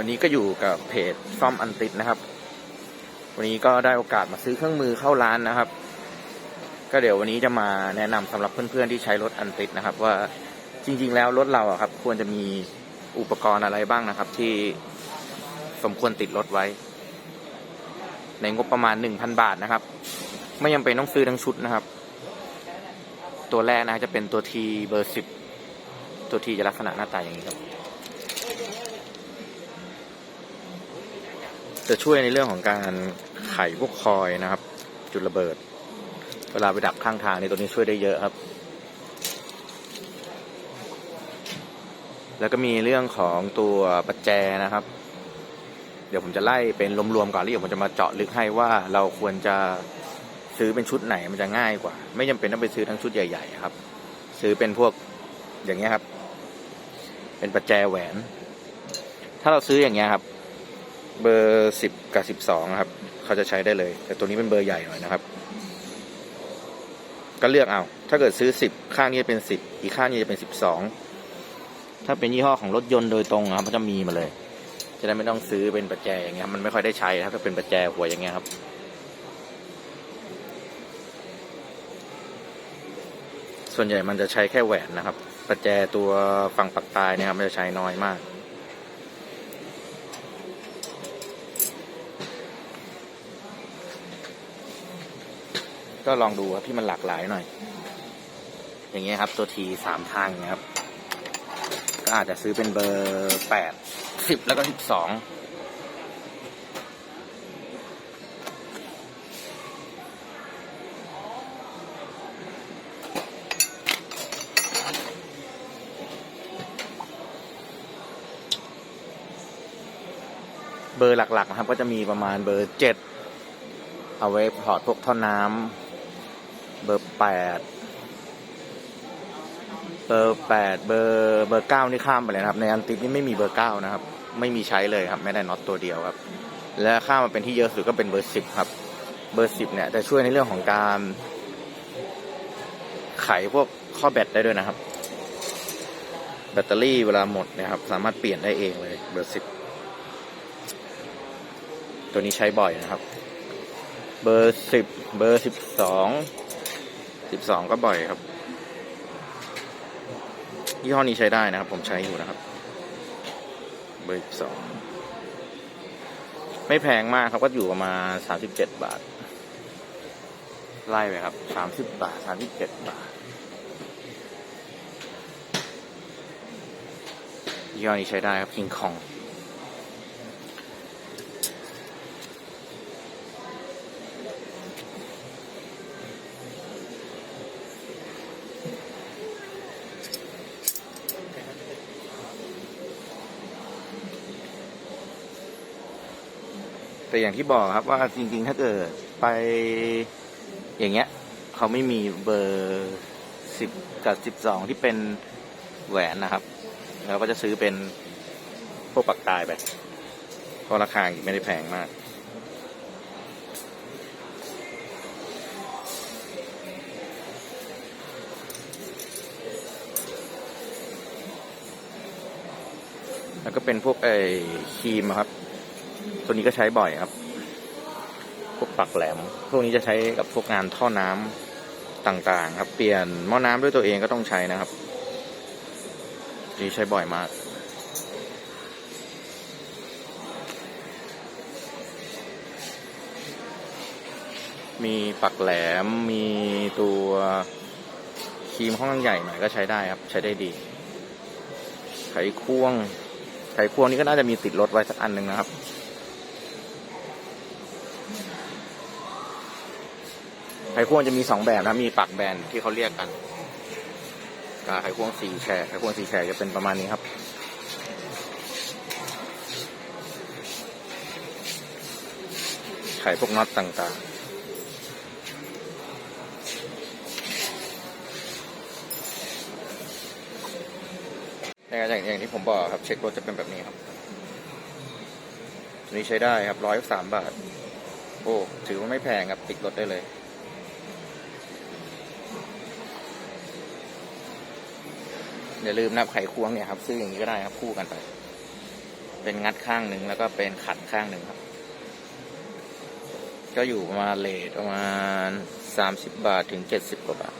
ครับวันนี้ก็อยู่กับเพจซ่อมอันติดนะครับ วันนี้ก็ได้โอกาสมาซื้อเครื่องมือเข้าร้านนะครับ ก็เดี๋ยววันนี้จะมาแนะนำสำหรับเพื่อนๆที่ใช้รถอันติดนะครับ ว่าจริง ๆ แล้วรถเราอะครับ ควรจะมีอุปกรณ์อะไรบ้างนะครับ ที่สมควรติดรถไว้ ในงบประมาณ1,000บาทนะครับ ไม่จำเป็นต้องซื้อทั้งชุดนะครับ ตัวแรกนะจะเป็นตัวทีเบอร์สิบตัวทีจะลักษณะหน้าตาอย่างนี้ครับ จะช่วยในเรื่องของการไขพวกคอยนะครับ จุดระเบิด เวลาไปดับข้างทางในตัวนี้ช่วยได้เยอะครับ แล้วก็มีเรื่องของตัวประแจนะครับ เดี๋ยวผมจะไล่เป็นรวมๆก่อนแล้วเดี๋ยวผมจะมาเจาะลึกให้ว่าเราควรจะซื้อเป็นชุดไหนมันจะง่ายกว่า ไม่จำเป็นต้องไปซื้อทั้งชุดใหญ่ๆครับ ซื้อเป็นพวกอย่างเงี้ยครับ เป็นประแจแหวน ถ้าเราซื้ออย่างเงี้ยครับ เบอร์สิบกับสิบสองครับ เขาจะใช้ได้เลย แต่ตัวนี้เป็นเบอร์ใหญ่หน่อยนะครับ ก็เลือกเอา ถ้าเกิดซื้อสิบข้างนี้เป็นสิบอีกข้างนี้จะเป็นสิบสองถ้าเป็นยี่ห้อของรถยนต์โดยตรงนะครับมันจะมีมาเลย จะได้ไม่ต้องซื้อเป็นประแจอย่างเงี้ยมันไม่ค่อยได้ใช้ครับถ้าเป็นประแจหัวอย่างเงี้ยครับส่วนใหญ่มันจะใช้แค่แหวนนะครับ ประแจตัวฝั่งปักตายเนี่ยครับมันจะใช้น้อยมาก ก็ลองดูครับที่มันหลากหลายหน่อย อย่างเงี้ยครับ ตัวทีสามทางอย่างเงี้ยครับ ก็อาจจะซื้อเป็นเบอร์แปดสิบแล้วก็สิบสองเบอร์หลักๆนะครับ ก็จะมีประมาณเบอร์เจ็ดเอาไว้ถอดพวกท่อน้ำ เบอร์แปดเบอร์แปดเบอร์เบอร์เก้านี่ข้ามไปเลยนะครับ ในอันติดนี่ไม่มีเบอร์เก้านะครับ ไม่มีใช้เลยครับ ไม่ได้น็อตตัวเดียวครับ และข้ามมาเป็นที่เยอะสุดก็เป็นเบอร์สิบครับ เบอร์สิบเนี่ยจะช่วยในเรื่องของการ ไขพวกข้อแบตได้ด้วยนะครับ แบตเตอรี่เวลาหมดนะครับ สามารถเปลี่ยนได้เองเลย เบอร์สิบตัวนี้ใช้บ่อยนะครับ เบอร์สิบเบอร์สิบสอง สิบสองก็บ่อยครับ ยี่ห้อนี้ใช้ได้นะครับ ผมใช้อยู่นะครับ เบอร์สิบสองไม่แพงมากครับ ก็อยู่ประมาณสามสิบเจ็ดบาท ไล่ไปครับสามสิบบาทสามสิบเจ็ดบาทยี่ห้อนี้ใช้ได้ครับคิงคอง แต่อย่างที่บอกครับว่าจริง ๆ ถ้าเกิดไปอย่างเงี้ยเขาไม่มีเบอร์สิบกับสิบสองที่เป็นแหวนนะครับแล้วก็จะซื้อเป็นพวกปักตายไปเพราะราคาไม่ได้แพงมากแล้วก็เป็นพวกไอ้ครีมครับ ตัวนี้ก็ใช้บ่อยครับ พวกปักแหลม พวกนี้จะใช้กับพวกงานท่อน้ำต่างๆ ครับ เปลี่ยนหม้อน้ำด้วยตัวเองก็ต้องใช้นะครับนี่ใช้บ่อยมาก มีปักแหลม มีตัวครีมห้องใหญ่หน่อยก็ใช้ได้ครับ ใช้ได้ดี ไขควง ไขควงนี้ก็น่าจะมีติดรถไว้สักอันหนึ่งนะครับ ไขควงจะมีสองแบบนะ มีปักแบนที่เขาเรียกกันกับไขควงสี่แฉกไขควงสี่แฉกจะเป็นประมาณนี้ครับไขพวกน็อตต่างๆในอย่างอย่างที่ผมบอกครับ เช็ครถจะเป็นแบบนี้ครับตัวนี้ใช้ได้ครับร้อยสามบาท โอ้ถือว่าไม่แพงครับติดรถได้เลยอย่าลืมนับไขควงเนี่ยครับ ซื้ออย่างนี้ก็ได้ครับคู่กันไป เป็นงัดข้างหนึ่งแล้วก็เป็นขัดข้างหนึ่งครับ ก็อยู่ประมาณเลทประมาณสามสิบบาทถึงเจ็ดสิบกว่าบาท